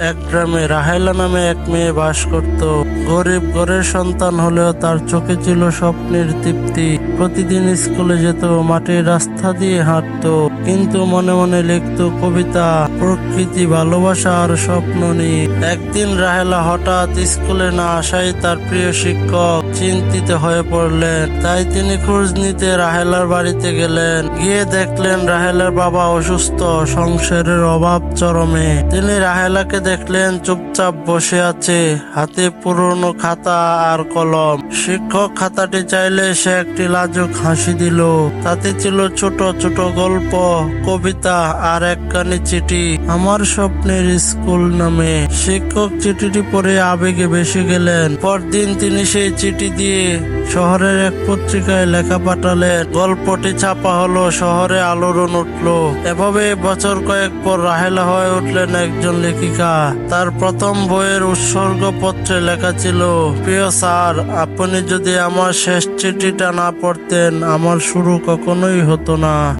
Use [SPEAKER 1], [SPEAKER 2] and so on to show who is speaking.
[SPEAKER 1] এক গ্রামে রাহেলা নামে এক মেয়ে বাস করত। গরিব ঘরের সন্তান হলেও তার চোখে ছিল স্বপ্নের তৃপ্তি। প্রতিদিন স্কুলে যেত মাটির রাস্তা দিয়ে হাঁটতো, কিন্তু মনে মনে লিখতো কবিতা, প্রকৃতি, ভালোবাসা আর স্বপ্ন নিয়ে। একদিন রাহেলা হঠাৎ স্কুলে না আসায় তার প্রিয় শিক্ষক চিন্তিত হয়ে পড়লেন। তাই তিনি খোঁজ নিতে রাহেলার বাড়িতে গেলেন। গিয়ে দেখলেন রাহেলার বাবা অসুস্থ, সংসারের অভাব চরমে। তিনি রাহেলাকে দেখলেন চুপচাপ বসে আছে। হাতে পুরনো খাতা আর কলম। শিক্ষক খাতাটি চাইলে সে একটি লাজুক হাসি দিল। তাতে ছিল ছোট ছোট গল্প, কবিতা আর একখানি চিঠি। আমার স্বপ্নের স্কুল নামে। শিক্ষক চিঠিটি পড়ে আবেগে বেসে গেলেন। পরদিন তিনি সেই চিঠি দিয়ে শহরের এক পত্রিকায় লেখা পাঠালেন গল্পটি ছাপা হলো, শহরে আলোড়ন উঠল। এভাবে বছর কয়েক পর রাহেলা হয়ে উঠলেন একজন লেখিকা। তার প্রথম বইয়ের উৎসর্গ পত্রে লেখা ছিল, প্রিয় স্যার, আপনি যদি আমার শেষ চিঠিটা না পড়তেন, আমার শুরু কখনোই হতো না।